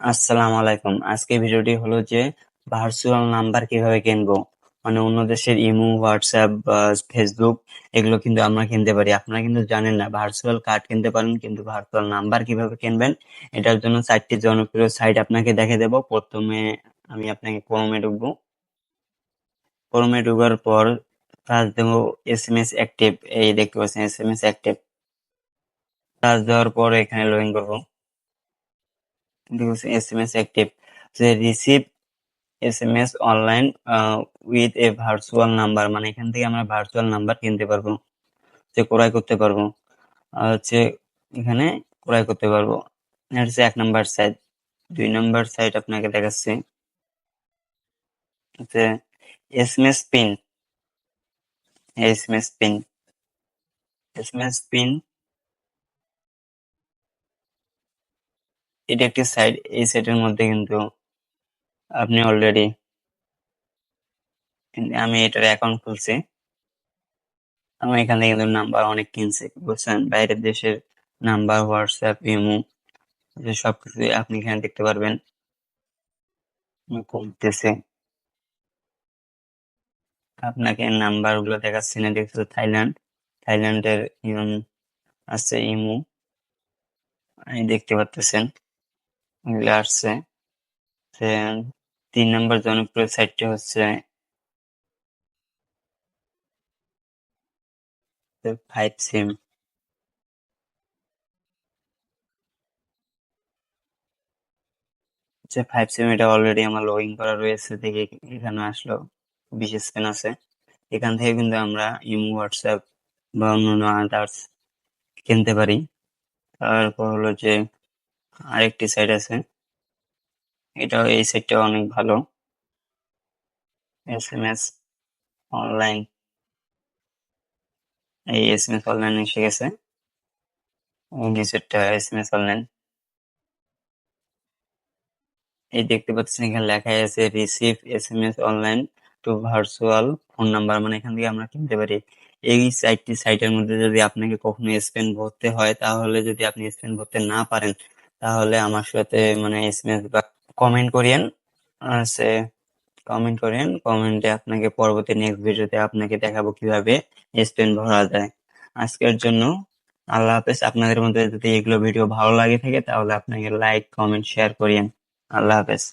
আসসালামু আলাইকুম। আজকে ভিডিওটি হলো যে ভার্চুয়াল নাম্বার কীভাবে কিনবো? মানে অন্য দেশের ইমো, হোয়াটসঅ্যাপ ফেসবুক, এগুলো কিন্তু আমরা কিনতে পারি। আপনারা কিন্তু জানেন না ভার্চুয়াল কার্ড কিনতে পারেন, কিন্তু ভার্চুয়াল নাম্বার কীভাবে কিনবেন, এটার জন্য চারটি জনপ্রিয় সাইট আপনাকে দেখে দেব। প্রথমে আমি আপনাকে ক্রোমে ঢুকবো। ক্রোমে ঢুকার পর সার্চ দেবো এস এম এস অ্যাক্টিভ এই দেখতে পাচ্ছেন S M S active search দেওয়ার পর এখানে লগ ইন করব। এস এম এস অ্যাক্টিভ যে receive S M S online with a virtual number মানে এখান থেকে আমরা ভার্চুয়াল নাম্বার কিনতে পারব। যে ক্রয় করতে পারব। আর হচ্ছে এখানে ক্রয় করতে পারব। এটা হচ্ছে এক নাম্বার সাইট দুই নাম্বার সাইট আপনাকে দেখাচ্ছি। যে S M S pin S M S pin S M S pin এটা একটি সাইট এই সাইটের মধ্যে কিন্তু আপনি অলরেডি আমি এটার অ্যাকাউন্ট খুলছি। আমি এখান থেকে কিন্তু নাম্বার অনেক কিনছি, বুঝছেন? বাইরের দেশের নাম্বার হোয়াটসঅ্যাপ ইমো সবকিছু আপনি এখানে দেখতে পারবেন। খুলতেছি। আপনাকে নাম্বারগুলো দেখাচ্ছি না দেখছ থাইল্যান্ড থাইল্যান্ডের আছে ইমো দেখতে পাচ্ছেন এগুলো আসছে। তিন নম্বর জনপ্রিয় সাইটটি হচ্ছে ফাইভ সিম যে ফাইভ সিম এটা অলরেডি আমার লগ ইন করা রয়েছে দেখে এখানে আসলো। বিশেষ স্ক্যান আছে। এখান থেকে কিন্তু আমরা ইমো হোয়াটসঅ্যাপ বা অন্যান্য আদার্স কিনতে পারি। তারপর হলো যে আরেকটি সাইড আছে। এটাও এই সাইটটা অনেক ভালো। এস এম এস অনলাইন এই এস এম এস অনলাইন এসে গেছে। এস এম এস অনলাইন এই দেখতে পাচ্ছেন এখানে লেখা আছে receive S M S online to virtual phone number মানে এখান থেকে আমরা কিনতে পারি। এই সাইটটি সাইটের মধ্যে যদি আপনাকে কখনো স্পেন ভরতে হয়, তাহলে যদি আপনি স্পেন ভরতে না পারেন তাহলে আমার সাথে মানে এসএমএস বা কমেন্ট করিয়েন। সে কমেন্ট করেন কমেন্টে আপনাকে পরবর্তী নেক্সট ভিডিওতে আপনাকে দেখাবো কীভাবে স্পেন ভরা যায়। আজকের জন্য আল্লাহ হাফেজ। আপনাদের মধ্যে যদি এগুলো ভিডিও ভালো লাগে থাকে তাহলে আপনাকে লাইক কমেন্ট শেয়ার করিয়েন। আল্লাহ হাফেজ।